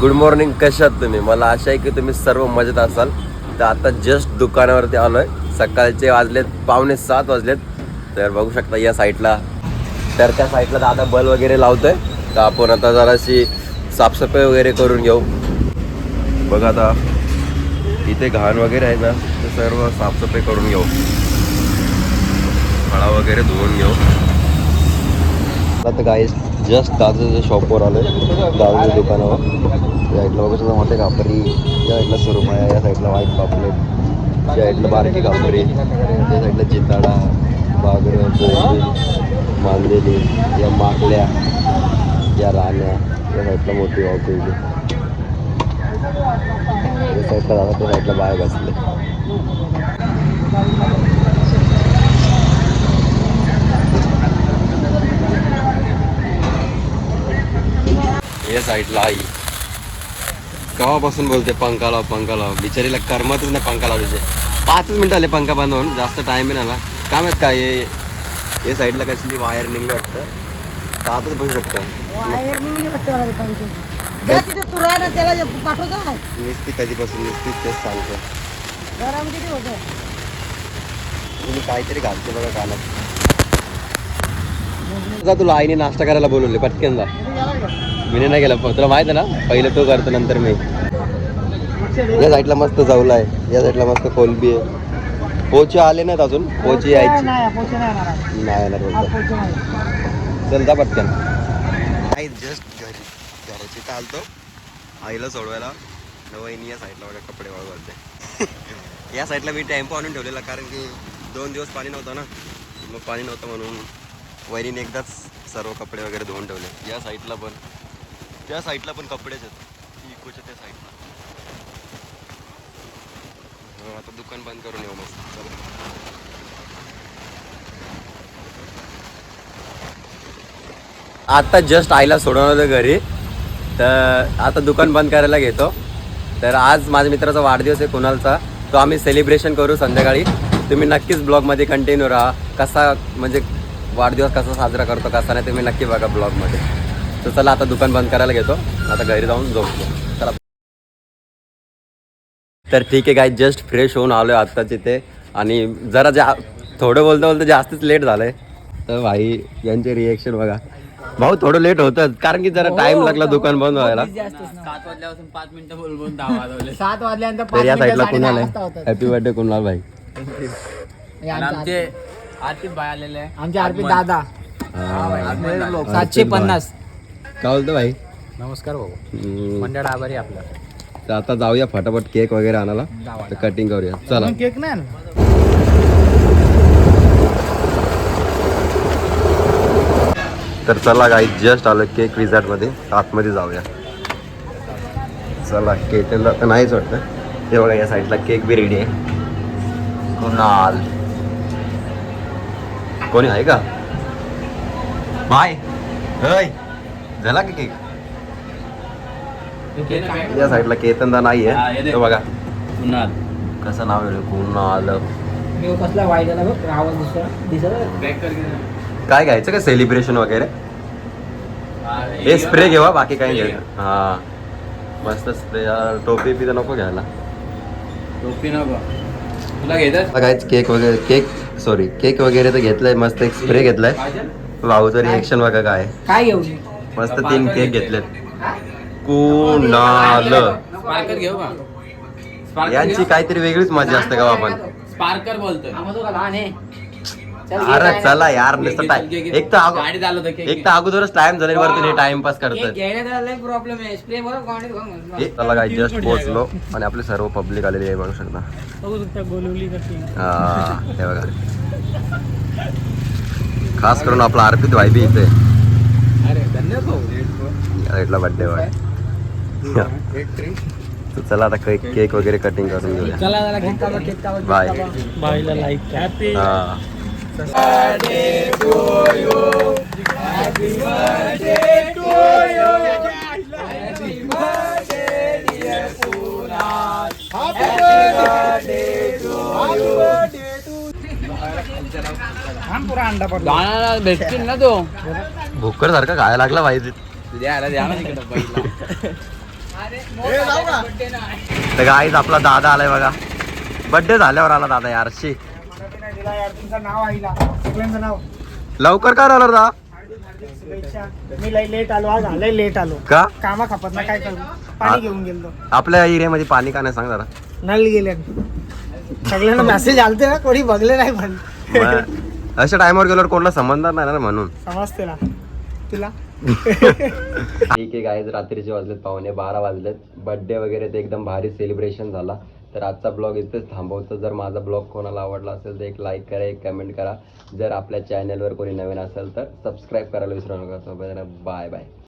Good morning कशात तुम्ही? मला आशा आहे की तुम्ही सर्व मजेत असाल. तर आता जस्ट दुकानावरती आलोय. सकाळचे वाजलेत पावणे सात वाजलेत. तर बघू शकता या साईडला तर त्या साईडला दादा बल वगैरे लावतो आहे तर आपण आता जराशी साफसफाई वगैरे करून घेऊ. बघा आता इथे घाण वगैरे आहे ना ते सर्व साफसफाई करून घेऊ. फळा वगैरे धुवून घेऊ. आता काय जस्ट दादाच्या शॉपवर आलोय. दादाच्या दुकानावर. या साईडला बघू सुद्धा मोठे कापरी या साईडला सुरमया या साईडला व्हाईट पापलेट या साईडला बारकी कापरी त्या साईडला चिताडा बागर बोंबील मांदेली या माकल्या या राण्या या साईडला मोठी वाव या साईडला दादा त्या साईडला बाहेर बसले. या साईडला आई. केव्हापासून बोलते पंखा लाव पंखा लाव. बिचारीला करमतच नाही पंखा लावल्याचे पाचच मिनिटं आले पंखा बांधून जास्त टाइम आहे ना काय माहीत काय हे साईडला कसली वायर निघली वाटतं. तर आताच बघू शकता. नाही नुसती कधीपासून नुसतीच तेच सांगतो. तुम्ही काहीतरी घालते बघा कानात. जा तुला आईने नाश्ता करायला बोलवले पटकन जा. मी नाही गेला. तुला माहीत आहे ना पहिलं तो करतो नंतर मी. या साईडला मस्त जाऊला आहे. या साईडला मस्त कोलबी आहे. पोचे आले नाहीत अजून. पोचे यायची. नाही पोचे नाही येणार. नाही नाही. चल जा पटकन. आई जस्ट घरी. घराची चालतो आईला सोडवायला. वहिनी या साईडला बघा कपडे वाळू घालते. या साईडला मी टेम्पो आणून ठेवलेला कारण की दोन दिवस पाणी नव्हतं ना. मग पाणी नव्हतं म्हणून वहिनीने एकदाच सर्व कपडे वगैरे धुवून ठेवले. या साईडला पण. त्या साईडला पण कपडेच आहेत. इकोच्या त्या साईडला. हो, आता दुकान बंद करून येऊ मस्त. चला. आता जस्ट आईला सोडून आलो घरी. तर आता दुकान बंद करायला घेतो. तर आज माझ्या मित्राचा वाढदिवस आहे कुणालचा. तो आम्ही सेलिब्रेशन करू संध्याकाळी. तुम्ही नक्कीच ब्लॉगमध्ये कंटिन्यू राहा. कसा म्हणजे वाढदिवस कसा साजरा करतो कसा नाही तुम्ही नक्की बघा ब्लॉगमध्ये तर चला आता दुकान बंद करायला घेतो. आता घरी जाऊन झोपतो. चला. तर ठीक आहे काय जस्ट फ्रेश होऊन आलो आहे आत्ताच इथे. आणि जरा जा थोडं बोलता बोलता जास्तच लेट झालं आहे तर भाई यांचे रिएक्शन बघा. भाऊ थोडं लेट होतं कारण की जरा टाइम लागला दुकान बंद व्हायला. सात वाजल्यानंतर तर या पाच साईडला मिनिटं कुणाल. हॅपी बर्थडे कुणाल भाई? हे आमचे आरपी. दादा. हा. सातशे पन्नास. काय बोलतो भाई? नमस्कार भाऊ. मंडळ आभारी आपला. तर आता जाऊया फटाफट केक वगैरे आणायला. तर कटिंग करूया. चला. केक नाही? तर चला काही जस्ट आलं केक रिझॉर्टमध्ये. आतमध्ये जाऊया. चला केक तर नाहीच वाटतं. हे बघा या साईडला केक बी रेडी आहे. कुणाल. कोणी आहे का? बाय हय. झाला की केक? या साईडला केतनदा नाही हा, आहे. तो बघा. कुणाल. कसं नाव आहे कुणाल. मी कसला वाईट झाला बघ? आवाज दिसतो दिसत पॅक कर काय घ्यायचं का सेलिब्रेशन वगैरे? हे स्प्रे घेवा बाकी काही घ्यायचं हा. मस्त स्प्रे टोपी बी तर नको घ्यायला. टोपी नको. तुला घेतात? काहीच केक वगैरे केक सॉरी केक वगैरे तर घेतलाय. मस्त एक स्प्रे घेतलाय. भाऊचं रिएक्शन बघा काय. काय घेऊ मस्त तीन केक घेतलेत. कुणाल? स्पार्कर घेऊ का? स्पार्कर यांची काहीतरी वेगळीच मजा असते का आपण स्पार्कर बोलतोय. अरे. चला यार. एक तर एक तर अगोदरच टाइम झाले वरती हे. टाइमपास करतात हे चला काय जस्ट पोहोचलो. आणि आपले सर्व पब्लिक आलेली आहे बघू शकता. हा हे बघा. खास करून आपला अर्पित भाई बी इथे. बर्थडे बॉय तर चला आता केक केक वगैरे कटिंग करून घेऊया. बाय बाईला लाईक भेटतील ना तो? भुक्कर सारखा खायला लागला पाहिजे तुझ्या आला द्या ना तिकडं पहिला तर गाईज आपला दादा आलाय बघा. बर्थडे झाल्यावर आला दादा यारशी तुमचं नाव आईला सगळ्यांचं नाव लवकर का आला दादा? शुभेच्छा मी लेट आलो आज आलंय लेट आलो का? कामा खापत ना काय करू पाणी घेऊन गेलो आपल्या एरियामध्ये पाणी का नाही सांग जरा. नळ गेले सगळ्यांना मेसेज आलते ना कोणी बघले नाही पण. अशा टायमावर गेल्यावर कोणाला संबंधात नाही ना म्हणून. समजते ना. तुला? ठीक आहे गाईज रात्रीचे वाजलेत पाहुणे बारा वाजलेत. बर्थडे वगैरे ते एकदम भारी सेलिब्रेशन झाला. तर आजचा ब्लॉग इथेच थांबवतो. जर माझा ब्लॉग कोणाला आवडला असेल तर एक लाईक करा एक कमेंट करा. जर आपल्या चॅनलवर कोणी नवीन असेल तर सबस्क्राईब करायला विसरू नका. सोबत बाय बाय